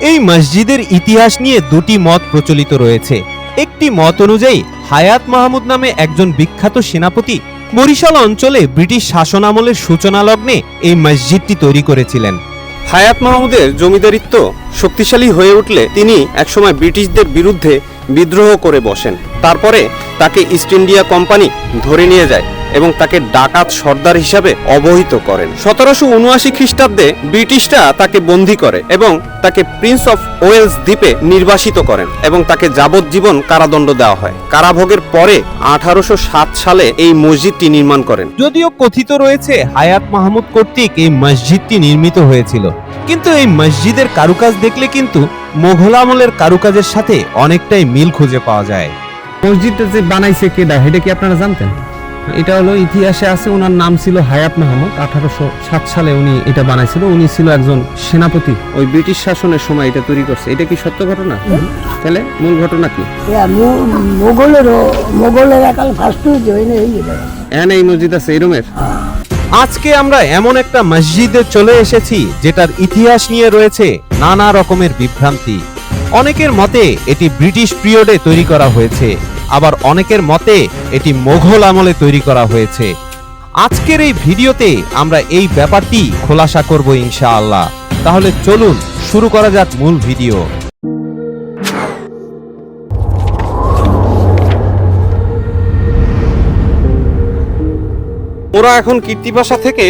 এই মসজিদের ইতিহাস নিয়ে দুটি মত প্রচলিত রয়েছে। একটি মত অনুযায়ী, হায়াত মাহমুদ নামে একজন বিখ্যাত সেনাপতি বরিশাল অঞ্চলে ব্রিটিশ শাসনামলের সূচনা লগ্নে এই মসজিদটি তৈরি করেছিলেন। হায়াত মাহমুদের জমিদারিত্ব শক্তিশালী হয়ে উঠলে তিনি একসময় ব্রিটিশদের বিরুদ্ধে বিদ্রোহ করে বসেন। তারপরে তাকে ইস্ট ইন্ডিয়া কোম্পানি ধরে নিয়ে যায় এবং তাকে ডাকাত সর্দার হিসাবে অবহিত করেন। সতেরোশো উনআশি খ্রিস্টাব্দে ব্রিটিশরা তাকে বন্দি করে এবং তাকে প্রিন্স অফ ওয়েলস দ্বীপে নির্বাসিত করেন এবং তাকে যাবজ্জীবন কারাদণ্ড দেওয়া হয়। কারাভোগের পরে আঠারোশো সাত সালে এই মসজিদটি নির্মাণ করেন। যদিও কথিত রয়েছে, হায়াত মাহমুদ কর্তৃক এই মসজিদটি নির্মিত হয়েছিল। কিন্তু এই মসজিদের কারুকাজ দেখলে কিন্তু মোঘল আমলের কারুকাজের সাথে অনেকটাই মিল খুঁজে পাওয়া যায়। মসজিদটা যে বানাইছে কেডা এটা কি আপনারা জানতেন? এটা হলো ইতিহাসে আছে ওনার নাম ছিল হায়াত মাহমুদ। আঠারোশো সাত সালে উনি এটা বানাইছিল। উনি ছিল একজন সেনাপতি। ওই ব্রিটিশ শাসনের সময় এটা তৈরি করছে। এটা কি সত্য ঘটনা? তাহলে মূল ঘটনা কি? মোগলেরও মোগলের একাল ফার্স্ট এই মসজিদ আছে এরমের আজকে আমরা এমন একটা মসজিদে চলে এসেছি, যেটার ইতিহাস নিয়ে রয়েছে নানা রকমের বিভ্রান্তি। অনেকের মতে এটি ব্রিটিশ পিরিয়ডে তৈরি করা হয়েছে, আবার অনেকের মতে এটি মোঘল আমলে তৈরি করা হয়েছে। আজকের এই ভিডিওতে আমরা এই ব্যাপারটি খোলাসা করব ইনশাআল্লাহ। তাহলে চলুন, শুরু করা যাক মূল ভিডিও। ওরা এখন কীর্তিপাশা থেকে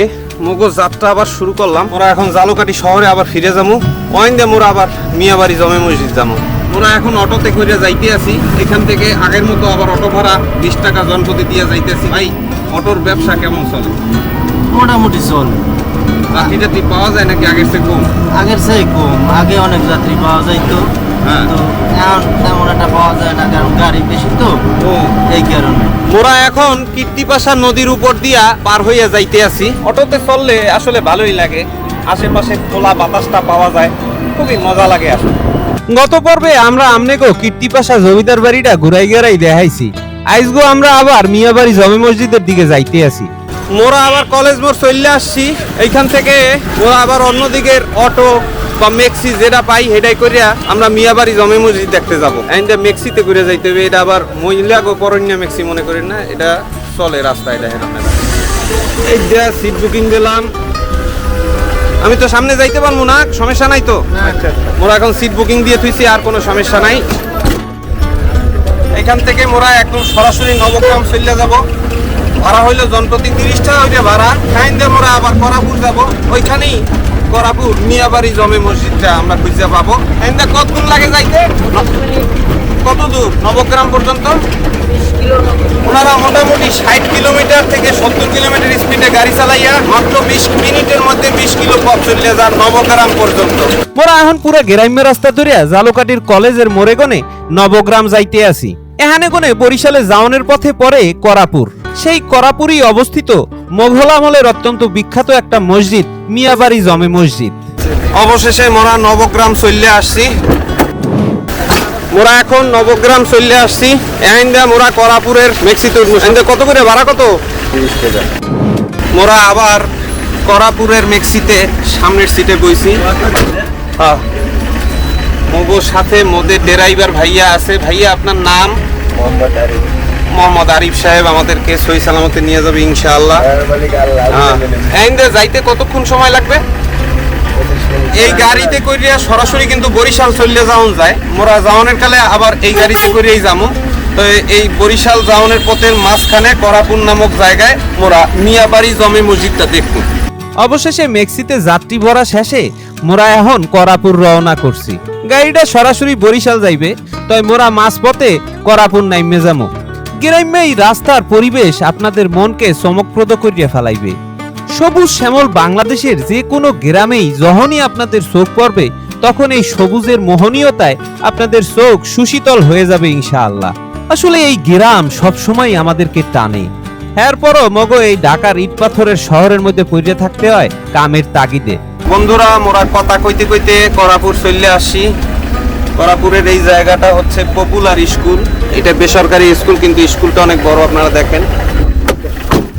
মগজ যাত্রা আবার শুরু করলাম। ওরা এখন জালুকাটি শহরে আবার ফিরে যাব। ওয়াইন দিয়ে মোরা আবার মিয়াবাড়ি জমে মসজিদ যাব। ওরা এখন অটোতে করে যাইতে আছি। এখান থেকে আগের মতো আবার অটো ভাড়া বিশ টাকা জনপতি দিয়ে যাইতেছি ভাই অটোর ব্যবসা কেমন চলে? মোটামুটি চল। যাত্রী টাত্রী পাওয়া যায় নাকি আগের থেকে কম? আগের চেয়ে কম। আগে অনেক যাত্রী পাওয়া যাইতো। হ্যাঁ। তেমন একটা পাওয়া যায় না কারণ গাড়ি বেশি তো। এই কারণে। মোরা এখন কীর্তিপাশা নদীর উপর দিয়া পার হইয়া যাইতে আছি। অটোতে চললে আসলে ভালোই লাগে। আশেপাশে খোলা বাতাসটা পাওয়া যায়। খুবই মজা লাগে আসলে। গত পর্বে আমরা আমনেগো কীর্তিপাশা জমিদার বাড়িটা ঘুরাই গেরাই দেখাইছি। আইসগো আমরা আবার মিয়াবাড়ি জমি মসজিদের দিকে যাইতে আছি। মোরা আবার কলেজ মোড় চলে আসছি। এইখান থেকে মোরা আবার অন্য দিকের অটো বা মেক্সি যেটা পাই সেটাই করিয়া আমরা মিয়াবাড়ি জমে মসজিদ দেখতে যাব। এন্ড মেক্সিতে করে যাইতে হবে এটা আবার মহিলা গো করণ্য মেক্সি মনে করেন না এটা চলে রাস্তা এটা এই যে সিট বুকিং দিলাম। আমি তো সামনে যাইতে পারব না সমস্যা নাই তো? মোরা এখন সিট বুকিং দিয়ে থুইছি আর কোনো সমস্যা নাই। এখান থেকে মোরা একদম সরাসরি নবগ্রাম চলে যাব। ভাড়া হইল জনপ্রতি তিরিশ টাকা ওইটা ভাড়া। খাইন দিয়ে মোরা আবার করাপুর যাব। ওইখানেই করাপুর মিয়াবাড়ি জমে মসজিদটা আমরা খুঁজে পাবো। এখান কত লাগে যাইতে? কত দূর? নবগ্রাম পর্যন্ত? ওনারা মোটামুটি ষাট কিলোমিটার থেকে সত্তর কিলোমিটার স্পিডে গাড়ি চালাইয়া মাত্র বিশ মিনিটের মধ্যে বিশ কিলো পথ চলে যান নবগ্রাম পর্যন্ত। মোরা এখন পুরো গ্রাম্য রাস্তা ধরিয়া জালুকাটির কলেজের মোড়ে গনে নবগ্রাম যাইতে আসি। এখানে গনে বরিশালে যাওয়ানের পথে পরে করাপুর। সেই করাপুরই অবস্থিত মোঘল আমলের অত্যন্ত বিখ্যাত একটা মসজিদ মিয়াবাড়ি জমে মসজিদ। অবশেষে মোরা নবগ্রাম চলে আসছি। মোরা এখন নবগ্রাম চলে আসছি। এহিন্দা মোরা করাপুরের মেক্সিতে উঠবো। এহিন্দা কত করে? ভাড়া কত? মোরা আবার করাপুরের মেক্সিতে সামনের সিটে বইছি। হ্যাঁ। মগোর সাথে মোদের ড্রাইভার ভাইয়া আছে। ভাইয়া আপনার নাম? মোহাম্মদ আরিফ। সাহেব আমাদেরকে সই সালামতে নিয়ে যাবে ইনশাআল্লাহ। হ্যাঁ। এহিন্দা যাইতে কতক্ষণ সময় লাগবে? এই গাড়িতে করিয়া সরাসরি কিন্তু বরিশাল চলে যাওন যায়। মোরা যাওনের কালে আবার এই গাড়িতে করিয়াই যাব তো এই বরিশাল যাওনের পথের মাঝখানে করাপুর নামক জায়গায় মোরা মিয়াবাড়ি জমি মসজিদটা দেখব। অবশেষে মেক্সিতে যাত্রী ভরা শেষে মোরা এখন করাপুর রওনা করছি। গাড়িটা সরাসরি বরিশাল যাইবে, তাই মোরা মাঝপথে করাপুর নাইমে যামো। গ্রাম্যে রাস্তার পরিবেশ আপনাদের মনকে চমকপ্রদ করিয়া ফেলাইবে। সবুজ শ্যামল বাংলাদেশের যে কোনো গ্রামেই যখনই আপনাদের চোখ পড়বে, তখন এই সবুজের মোহনীয়তায় আপনাদের চোখ সুশীতল হয়ে যাবে ইনশাআল্লাহ। আসলে এই গ্রাম সবসময় আমাদেরকে টানে। এরপরও মগো এই ঢাকার ইট পাথরের শহরের মধ্যে পড়ে থাকতে হয় কামের তাগিদে। বন্ধুরা, মোরা কথা কইতে কইতে করাপুর চলে আসছি করাপুরের এই জায়গাটা হচ্ছে পপুলার স্কুল এটা বেসরকারি স্কুল কিন্তু স্কুলটা অনেক বড়, আপনারা দেখেন।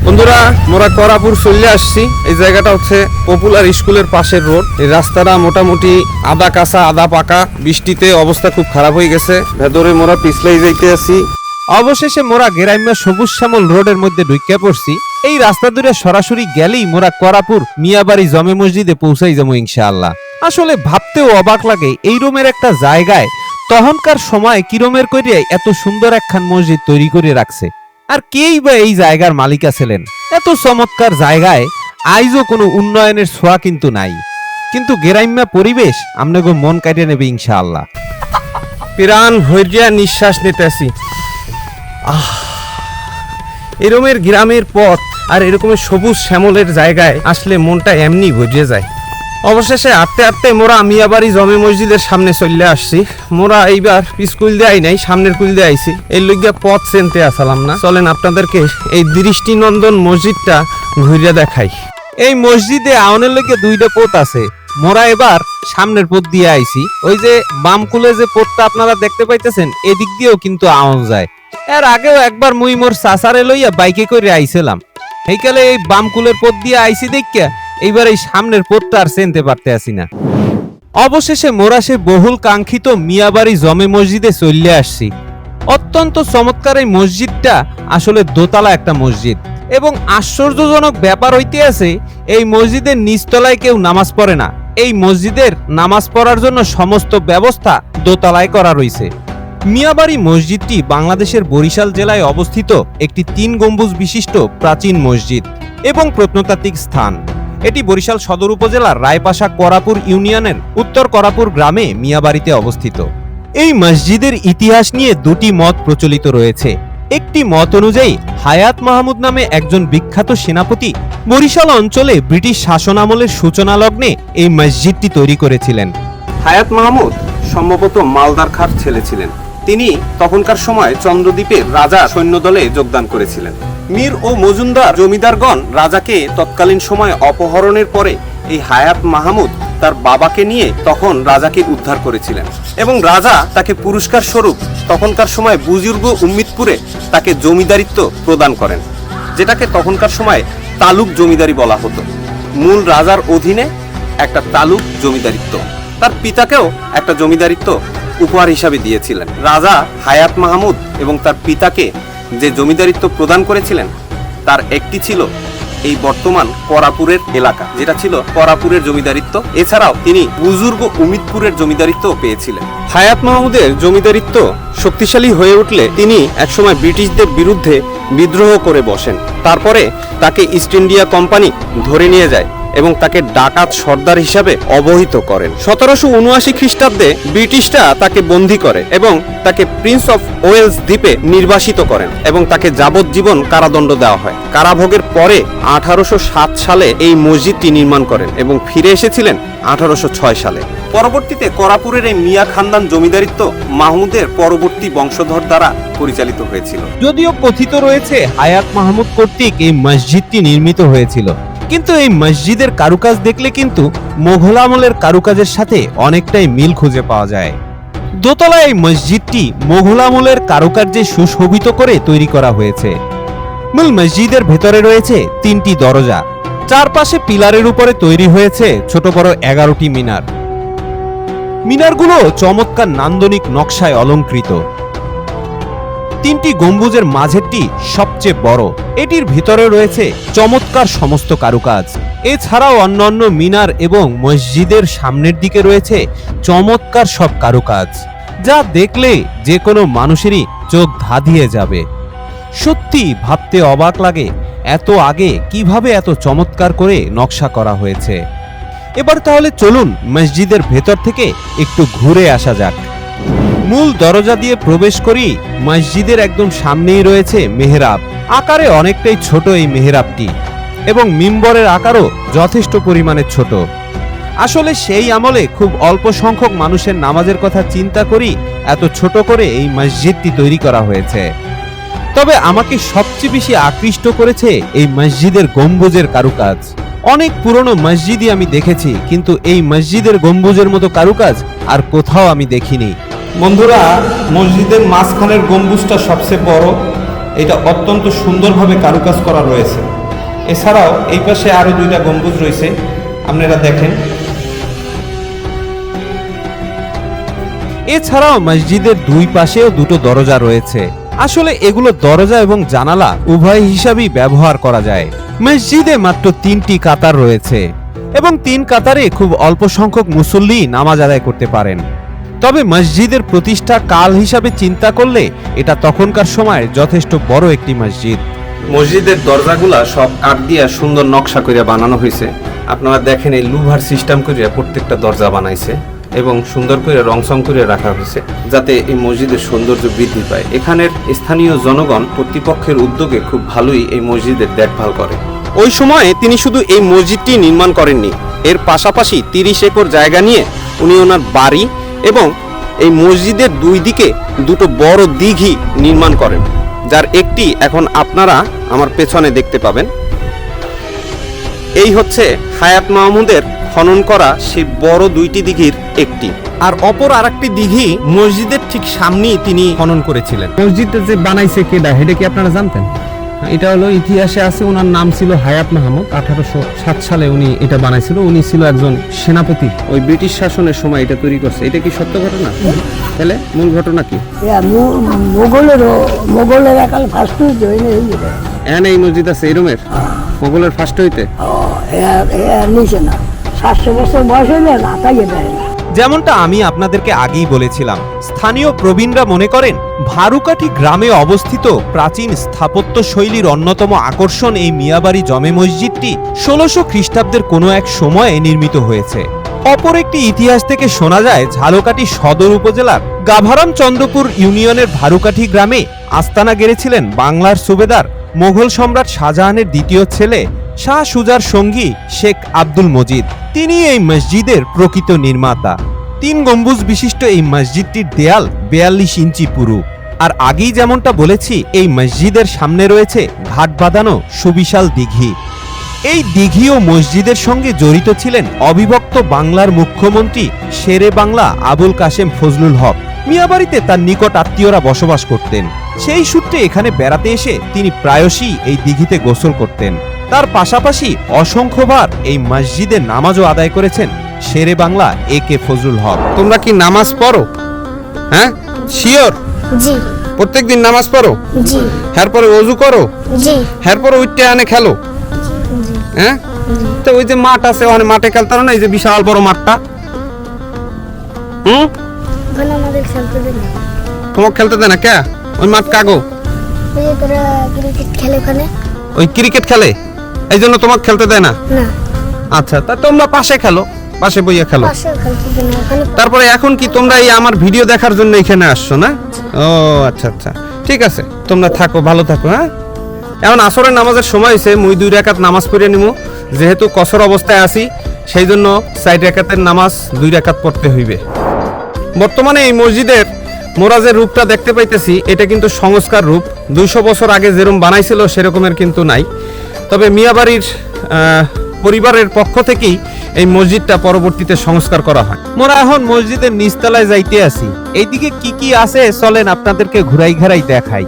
বন্ধুরা মোরা করাপুর চলে আসছি। এই জায়গাটা হচ্ছে পপুলার স্কুলের পাশের রোড এই রাস্তাটা মোটামুটি আদা কাঁচা আদা পাকা। বৃষ্টিতে অবস্থা খুব খারাপ হয়ে গেছে। ভেতরে মোরা পিছলাই যাইতে আছি। অবশেষে মোরা গেরাইম্যা সবুজ শ্যামল রোডের মধ্যে ঢুকে পড়ছি। এই রাস্তা দূরে সরাসরি গেলেই মোরা করাপুর মিয়াবাড়ি জমে মসজিদে পৌঁছাই যাব ইনশাআল্লাহ। আসলে ভাবতেও অবাক লাগে এই রুমের একটা জায়গায় তখনকার সময় কিরমের করে এত সুন্দর একখান মসজিদ তৈরি করে রাখছে। আর কেই বা এই জায়গার মালিকা ছিলেন এত চমৎকার জায়গায় আইজও কোনো উন্নয়নের ছোঁয়া কিন্তু নাই। কিন্তু গেরাইম্যা পরিবেশ আপনাকে মন কাটিয়ে নেবে ইনশাআল্লাহ। প্রাণ হইয়া নিঃশ্বাস নিতেছি। আহ এরমের গ্রামের পথ আর এরকমের সবুজ শ্যামলের জায়গায় আসলে মনটা এমনি ভরিয়ে যায়। অবশেষে আটতে আটতে মোরা মিয়াবাড়ি জমে মসজিদের সামনে চলে আসছি। মোরা এইবার স্কুল দেয় নাই, সামনের কুল দিয়ে আইছি। এই লইগা পথ চেনতে আসালাম না। চলেন আপনাদেরকে এই দৃষ্টিনন্দন মসজিদটা ঘুরিয়ে দেখাই। এই মসজিদে আউনের লগে দুইটা পথ আছে। মোরা এবার সামনের পথ দিয়ে আইছি। ওই যে বাম কুলে যে পথটা আপনারা দেখতে পাইতেছেন, এদিক দিয়েও কিন্তু আউন যায়। এর আগেও একবার মুই মোর সাসারে লইয়া বাইকে করে আইছিলাম। এইকালে এই বাম কুলের পথ দিয়ে আইছি দেখিয়া এইবার এই সামনের পথটা আর চেনতে পারতে আসি না। অবশেষে মোরা সে বহুল কাঙ্ক্ষিত মিয়াবাড়ি জমে মসজিদে চলে আসছি। অত্যন্ত চমৎকার এই মসজিদটা আসলে দোতলা একটা মসজিদ এবং আশ্চর্যজনক ব্যাপার হইতে আছে, এই মসজিদের নিচতলায় কেউ নামাজ পড়ে না। এই মসজিদের নামাজ পড়ার জন্য সমস্ত ব্যবস্থা দোতলায় করা রয়েছে মিয়াবাড়ি মসজিদটি বাংলাদেশের বরিশাল জেলায় অবস্থিত একটি তিন গম্বুজ বিশিষ্ট প্রাচীন মসজিদ এবং প্রত্নতাত্ত্বিক স্থান। এটি বরিশাল সদর উপজেলার রায়পাশা করাপুর ইউনিয়নের উত্তর করাপুর গ্রামে মিয়াবাড়িতে অবস্থিত। এই মসজিদের ইতিহাস নিয়ে দুটি মত প্রচলিত রয়েছে। একটি মত অনুযায়ী, হায়াত মাহমুদ নামে একজন বিখ্যাত সেনাপতি বরিশাল অঞ্চলে ব্রিটিশ শাসনামলের সূচনা লগ্নে এই মসজিদটি তৈরি করেছিলেন। হায়াত মাহমুদ সম্ভবত মালদার খার ছেলে ছিলেন তিনি তখনকার সময় চন্দ্রদ্বীপের রাজা সৈন্যদলে যোগদান করেছিলেন। মীর ও মজুমদার জমিদারগণ রাজাকে তৎকালীন সময় অপহরণের পরে এই হায়াত মাহমুদ তার বাবাকে নিয়ে তখন রাজাকে উদ্ধার করেছিলেন এবং রাজা তাকে পুরস্কার স্বরূপ তখনকার সময় বুজুর্গ উম্মিদপুরে তাকে জমিদারিত্ব প্রদান করেন, যেটাকে তখনকার সময় তালুক জমিদারি বলা হতো। মূল রাজার অধীনে একটা তালুক জমিদারিত্ব। তার পিতাকেও একটা জমিদারিত্ব উপহার হিসাবে দিয়েছিলেন। রাজা হায়াত মাহমুদ এবং তার পিতাকে যে জমিদারিত্ব প্রদান করেছিলেন, তার একটি ছিল এই বর্তমান করাপুরের এলাকা, যেটা ছিল করাপুরের জমিদারিত্ব। এছাড়াও তিনি বুজুর্গ উমিদপুরের জমিদারিত্ব পেয়েছিলেন। হায়াত মাহমুদের জমিদারিত্ব শক্তিশালী হয়ে উঠলে তিনি একসময় ব্রিটিশদের বিরুদ্ধে বিদ্রোহ করে বসেন। তারপরে তাকে ইস্ট ইন্ডিয়া কোম্পানি ধরে নিয়ে যায়। এবং তাকে ডাকাত সর্দার হিসাবে অবহিত করেন। সতেরোশো উনআশি খ্রিস্টাব্দে ব্রিটিশরা তাকে বন্দী করে এবং তাকে প্রিন্স অফ ওয়েলস দ্বীপে নির্বাসিত করেন এবং তাকে যাবজ্জীবন কারাদণ্ড দেওয়া হয়। কারাভোগের পরে আঠারোশো সাত সালে এই মসজিদটি নির্মাণ করেন এবং ফিরে এসেছিলেন আঠারোশো ছয় সালে। পরবর্তীতে করাপুরের এই মিয়া খানদান জমিদারিত্ব মাহমুদের পরবর্তী বংশধর দ্বারা পরিচালিত হয়েছিল। যদিও কথিত রয়েছে হায়াত মাহমুদ কর্তৃক এই মসজিদটি নির্মিত হয়েছিল। কিন্তু এই মসজিদের কারুকাজ দেখলে কিন্তু মোঘল আমলের কারুকাজের সাথে অনেকটাই মিল খুঁজে পাওয়া যায়। দোতলা এই মসজিদটি মোঘল আমলের কারুকার্যে সুশোভিত করে তৈরি করা হয়েছে। মূল মসজিদের ভেতরে রয়েছে তিনটি দরজা। চারপাশে পিলারের উপরে তৈরি হয়েছে ছোট বড় এগারোটি মিনার। মিনারগুলো চমৎকার নান্দনিক নকশায় অলংকৃত তিনটি গম্বুজের মাঝেরটি সবচেয়ে বড়। এটির ভিতরে রয়েছে চমৎকার সমস্ত কারুকাজ। এছাড়াও অন্যান্য মিনার এবং মসজিদের সামনের দিকে রয়েছে চমৎকার সব কারুকাজ, যা দেখলে যে কোনো মানুষেরই চোখ ধাঁধিয়ে যাবে। সত্যি ভাবতে অবাক লাগে এত আগে কীভাবে এত চমৎকার করে নকশা করা হয়েছে। এবার তাহলে চলুন মসজিদের ভেতর থেকে একটু ঘুরে আসা যাক। মূল দরজা দিয়ে প্রবেশ করি, মসজিদের একদম সামনেই রয়েছে মেহরাব। আকারে অনেকটাই ছোট এই মেহরাবটি এবং মিম্বরের আকারও যথেষ্ট পরিমাণে ছোট। আসলে সেই আমলে খুব অল্প সংখ্যক মানুষের নামাজের কথা চিন্তা করি, এত ছোট করে এই মসজিদটি তৈরি করা হয়েছে। তবে আমাকে সবচেয়ে বেশি আকৃষ্ট করেছে এই মসজিদের গম্বুজের কারুকাজ। অনেক পুরনো মসজিদই আমি দেখেছি, কিন্তু এই মসজিদের গম্বুজের মতো কারুকাজ আর কোথাও আমি দেখিনি। বন্ধুরা, মসজিদের মাঝখানের গম্বুজটা সবচেয়ে বড়। এটা অত্যন্ত সুন্দরভাবে কারুকাজ করা রয়েছে। এছাড়াও এই পাশে আরও দুইটা গম্বুজ রয়েছে। আপনারা দেখেন। এছাড়াও মসজিদের দুই পাশেও দুটো দরজা রয়েছে। আসলে এগুলো দরজা এবং জানালা উভয় হিসাবেই ব্যবহার করা যায়। মসজিদে মাত্র তিনটি কাতার রয়েছে এবং তিন কাতারে খুব অল্প সংখ্যক মুসল্লি নামাজ আদায় করতে পারেন। তবে মসজিদের প্রতিষ্ঠা কাল হিসাবে চিন্তা করলে এটা তখনকার সময় যথেষ্ট বড় একটি মসজিদ। মসজিদের দরজাগুলা সব কাঠ দিয়া সুন্দর নকশা করে বানানো হয়েছে আপনারা দেখেন এই লুভার সিস্টেম করে প্রত্যেকটা দরজা বানাইছে এবং সুন্দর করে রংসং করে রাখা হয়েছে যাতে এই মসজিদের সৌন্দর্য বৃদ্ধি পায়। এখানের স্থানীয় জনগণ কর্তৃপক্ষের উদ্যোগে খুব ভালোই এই মসজিদের দেখভাল করে। ওই সময়ে তিনি শুধু এই মসজিদটি নির্মাণ করেননি এর পাশাপাশি তিরিশ একর জায়গা নিয়ে উনি ওনার বাড়ি এবং এই মসজিদের দুই দিকে দুটো বড় দিঘি নির্মাণ করেন, যার একটি এখন আপনারা আমার পেছনে দেখতে পাবেন। এই হচ্ছে হায়াত মাহমুদের খনন করা সেই বড় দুইটি দিঘির একটি। আর অপর আরেকটি দিঘি মসজিদের ঠিক সামনেই তিনি খনন করেছিলেন। মসজিদটা যে বানাইছে কেডা এটা কি আপনারা জানতেন? এটা হলো ইতিহাসে আছে ওনার নাম ছিল হায়াত মাহমুদ। আঠারোশো সাত সালে উনি এটা বানাইছিল। উনি ছিল একজন সেনাপতি। ওই ব্রিটিশ শাসনের সময় এটা তৈরি করছে। এটা কি সত্য ঘটনা? তাহলে মূল ঘটনা কি? এ মো- মোগলেরও মোগলের একাল ফার্স্ট এই এন এই মসজিদ আছে এই রুমের? মোগলের ফার্স্ট হইতে? নিচে না। সাতশো বছর বয়স হইলে না তাই দেয় না যেমনটা আমি আপনাদেরকে আগেই বলেছিলাম, স্থানীয় প্রবীণরা মনে করেন ভারুকাঠি গ্রামে অবস্থিত প্রাচীন স্থাপত্য শৈলীর অন্যতম আকর্ষণ এই মিয়াবাড়ি জমে মসজিদটি ষোলশো খ্রিস্টাব্দের কোনো এক সময়ে নির্মিত হয়েছে। অপর একটি ইতিহাস থেকে শোনা যায়, ঝালকাঠি সদর উপজেলার গাভারাম চন্দ্রপুর ইউনিয়নের ভারুকাঠি গ্রামে আস্তানা গেড়েছিলেন বাংলার সুবেদার মোগল সম্রাট শাহজাহানের দ্বিতীয় ছেলে শাহ সুজার সঙ্গী শেখ আব্দুল মজিদ। তিনি এই মসজিদের প্রকৃত নির্মাতা। তিন গম্বুজ বিশিষ্ট এই মসজিদটির দেয়াল বেয়াল্লিশ ইঞ্চি পুরু। আর আগেই যেমনটা বলেছি, এই মসজিদের সামনে রয়েছে ঘাট বাঁধানো সুবিশাল দিঘি। এই দিঘি ও মসজিদের সঙ্গে জড়িত ছিলেন অবিভক্ত বাংলার মুখ্যমন্ত্রী শেরে বাংলা আবুল কাশেম ফজলুল হক। মিয়াবাড়িতে তার নিকট আত্মীয়রা বসবাস করতেন। সেই সূত্রে এখানে বেড়াতে এসে তিনি প্রায়শই এই দিঘিতে গোসল করতেন। তার পাশাপাশি অসংখ্যবার এই মসজিদে নামাজও আদায় করেছেন শেরে বাংলা এ কে ফজলুল হক। তোমরা কি নামাজ পড়ো? হ্যাঁ? শিওর? জি। প্রত্যেকদিন নামাজ পড়ো? জি। এরপরে অজু করো? জি। এরপরে উঠতে আনে খেলো? হ্যাঁ? তো ওই যে মাঠ আছে ওখানে মাঠে খেলতে না? এই যে বিশাল বড় মাঠটা। হুম? ওখানে আমাদের খেলতে দেন তোমাকে খেলতে দেয় না কে? ওই মাঠ কাগো? ওই ক্রিকেট খেলে ওখানে? ওই ক্রিকেট খেলে? এই জন্য তোমাকে খেলতে দেয় না? আচ্ছা তা তোমরা পাশে খেলো পাশে বইয়া খেলো। তারপরে এখন কি তোমরা এই আমার ভিডিও দেখার জন্য এখানে আসছো না? ও আচ্ছা আচ্ছা। ঠিক আছে তোমরা থাকো ভালো থাকো হ্যাঁ? এখন আসরের নামাজের সময় হয়েছে মুই দুই রাকাত নামাজ পড়ে নিমু। যেহেতু কসর অবস্থায় আছি সেই জন্য চার রাকাতের নামাজ দুই রাকাত পড়তে হইবে। বর্তমানে এই মসজিদের মোরাজের রূপটা দেখতে পাইতেছি, এটা কিন্তু সংস্কার রূপ। দুইশো বছর আগে যেরকম বানাইছিল, সেরকমের কিন্তু নাই। তবে মিয়াবাড়ির পরিবারের পক্ষ থেকেই এই মসজিদটা পরবর্তীতে সংস্কার করা হয়। মোরা এখন মসজিদের নিচতলায় যাইতে আছি। এইদিকে কি কি আছে, চলেন আপনাদেরকে ঘুরাই ঘেরাই দেখাই।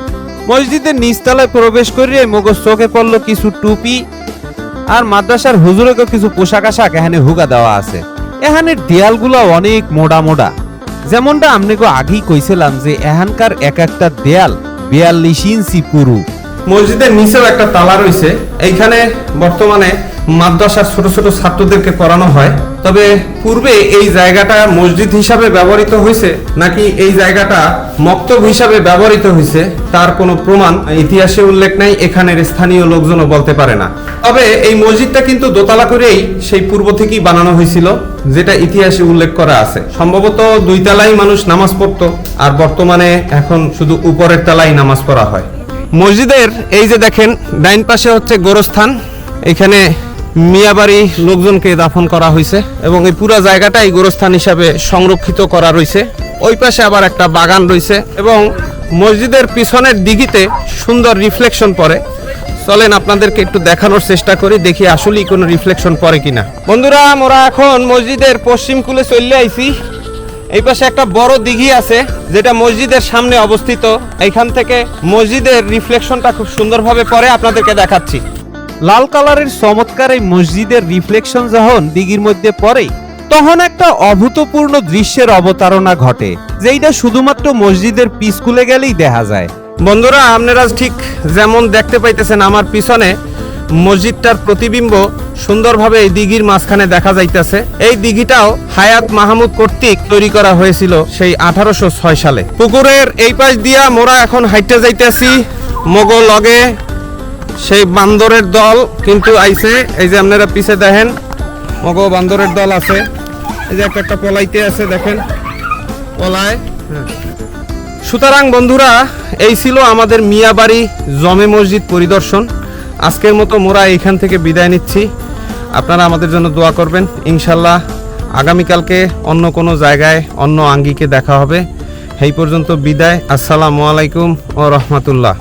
মসজিদের নিচতলায় প্রবেশ করিয়ে মগজ চোখে পড়ল কিছু টুপি, আর মাদ্রাসার হুজুরকে কিছু পোশাক আশাক এখানে হুগা দেওয়া আছে। এখানের দেয়ালগুলো অনেক মোটা মোটা। যেমনটা আপনি আগেই কইছিলাম যে এখানকার এক একটা দেয়াল বিয়াল্লিশ ইঞ্চি পুরু। মসজিদের নিচেও একটা তালা রয়েছে। এইখানে বর্তমানে মাদ্রাসার ছোট ছোট ছাত্রদেরকে পড়ানো হয়। তবে পূর্বে এই জায়গাটা মসজিদ হিসাবে ব্যবহৃত হয়েছে নাকি এই জায়গাটা মক্তব হিসাবে ব্যবহৃত হয়েছে, তার কোনো প্রমাণ ইতিহাসে উল্লেখ নাই, এখানের স্থানীয় লোকজনও বলতে পারে না। তবে এই মসজিদটা কিন্তু দোতলা করেই সেই পূর্ব থেকেই বানানো হয়েছিল, যেটা ইতিহাসে উল্লেখ করা আছে। সম্ভবত দুই তলায় মানুষ নামাজ পড়তো, আর বর্তমানে এখন শুধু উপরের তলায় নামাজ পড়া হয়। মসজিদের এই যে দেখেন, ডাইন পাশে হচ্ছে গোরস্থান, এখানে মিয়াবাড়ি লোকজনকে দাফন করা হয়েছে এবং এই পুরো জায়গাটাই গোরস্থান হিসাবে সংরক্ষিত করা রয়েছে। ওই পাশে আবার একটা বাগান রয়েছে এবং মসজিদের পিছনের দিঘিতে সুন্দর রিফ্লেকশন পড়ে। চলেন আপনাদেরকে একটু দেখানোর চেষ্টা করি, দেখি আসলেই কোনো রিফ্লেকশন পড়ে কিনা। বন্ধুরা, আমরা এখন মসজিদের পশ্চিম কুলে চলে আইছি। এই পাশে একটা বড় দিঘি আছে, যেটা মসজিদের সামনে অবস্থিত। এইখান থেকে মসজিদের রিফ্লেকশনটা খুব সুন্দরভাবে পরে আপনাদেরকে দেখাচ্ছি। লাল কালারের চমৎকার এই মসজিদের রিফ্লেকশন যখন দিঘির মধ্যে পড়ে, তখন একটা অভূতপূর্ণ দৃশ্যের অবতারণা ঘটে, যেইটা শুধুমাত্র মসজিদের পিসকুলে গেলেই দেখা যায়। বন্ধুরা, আপনারা ঠিক যেমন দেখতে পাইতেছেন, আমার পিছনে মসজিদটার প্রতিবিম্ব সুন্দরভাবে এই দিঘির মাঝখানে দেখা যাইতেছে। এই দিঘিটাও হায়াত মাহমুদ কর্তৃক তৈরি করা হয়েছিল সেই আঠারোশো ছয় সালে। পুকুরের এই পাশ দিয়া মোরা এখন হাইটে যাইতেছি, মোগল লগে সেই বান্দরের দল কিন্তু আইছে। এই যে আপনারা পিছে দেখেন মগো বান্দরের দল আছে। এই যে একটা পলাইতে আছে, দেখেন। পলায়। সুতরাং বন্ধুরা, এই ছিল আমাদের মিয়াবাড়ি জমে মসজিদ পরিদর্শন। আজকের মতো মোরা এইখান থেকে বিদায় নিচ্ছি। আপনারা আমাদের জন্য দোয়া করবেন। ইনশাল্লাহ আগামীকালকে অন্য কোনো জায়গায়, অন্য আঙ্গিকে দেখা হবে। এই পর্যন্ত বিদায়। আসসালামু আলাইকুম ও রহমতুল্লাহ।